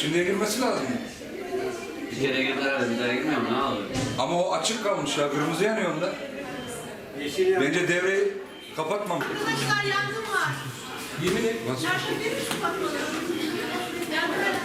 Şimdiye girmesi lazım. Bir kere girdiler bir daha girmiyor mu? Ne olur? Ama o açık kalmış ya. Kırmızı yanıyor onda. Bence devreyi kapatmam. Çocuklar yangın var. Yemin et. Nasıl? Yardım verir misin? Yardım.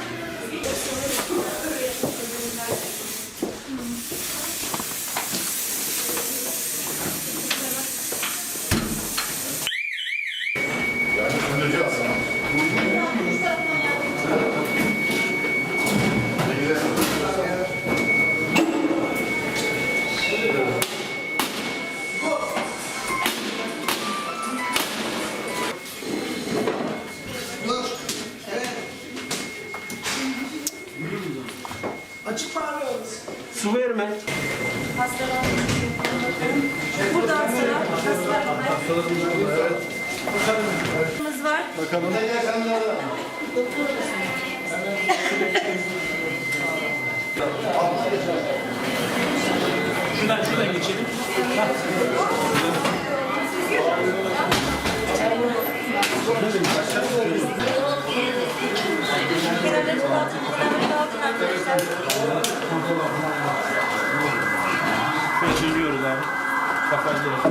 Su verme. Hastalar. Burada hastalar. Hastalar. Hastalarımız var. Şuradan şuradan geçelim. Kenarları dağıtın. Kenarları dağıtın arkadaşlar. Kafayı direkt.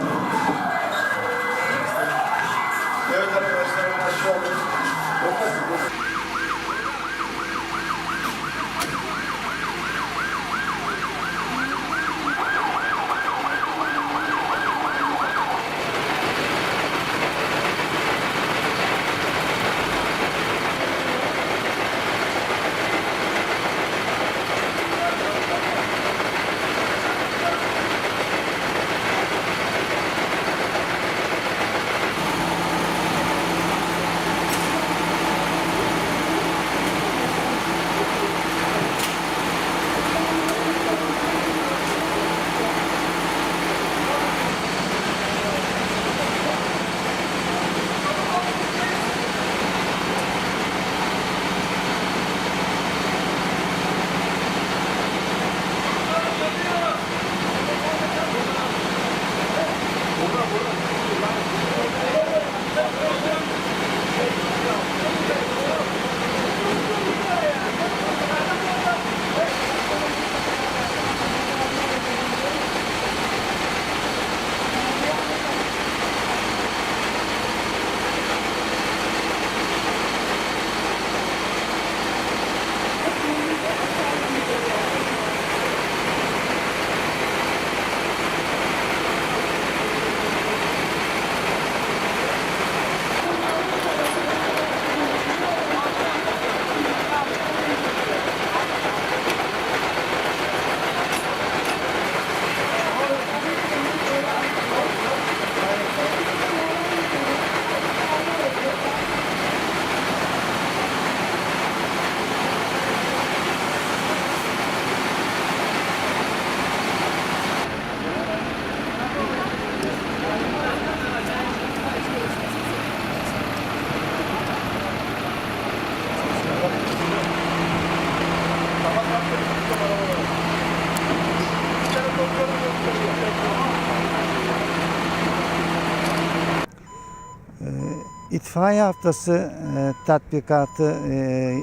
İtfaiye haftası e, tatbikatı e,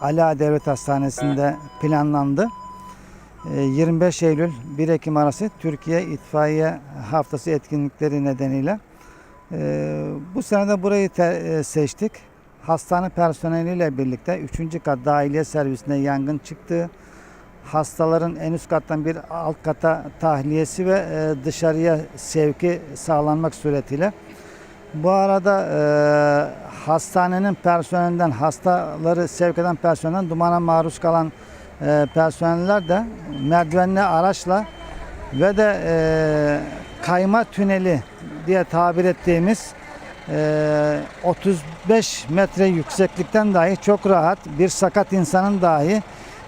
Ala Devlet Hastanesi'nde planlandı. E, 25 Eylül 1 Ekim arası Türkiye İtfaiye Haftası etkinlikleri nedeniyle e, bu sene de burayı te- e, seçtik. Hastane personeliyle birlikte 3. kat dahiliye servisinde yangın çıktı. Hastaların en üst kattan bir alt kata tahliyesi ve e, dışarıya sevki sağlanmak suretiyle bu arada e, hastanenin personelinden, hastaları sevk eden personelden dumana maruz kalan e, personeller de merdivenli araçla ve de e, kayma tüneli diye tabir ettiğimiz e, 35 metre yükseklikten dahi çok rahat bir sakat insanın dahi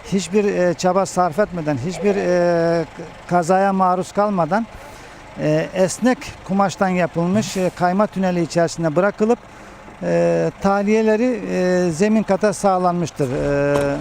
hiçbir e, çaba sarf etmeden, hiçbir e, kazaya maruz kalmadan e, esnek kumaştan yapılmış e, kayma tüneli içerisinde bırakılıp e, tahliyeleri e, zemin kata sağlanmıştır. E,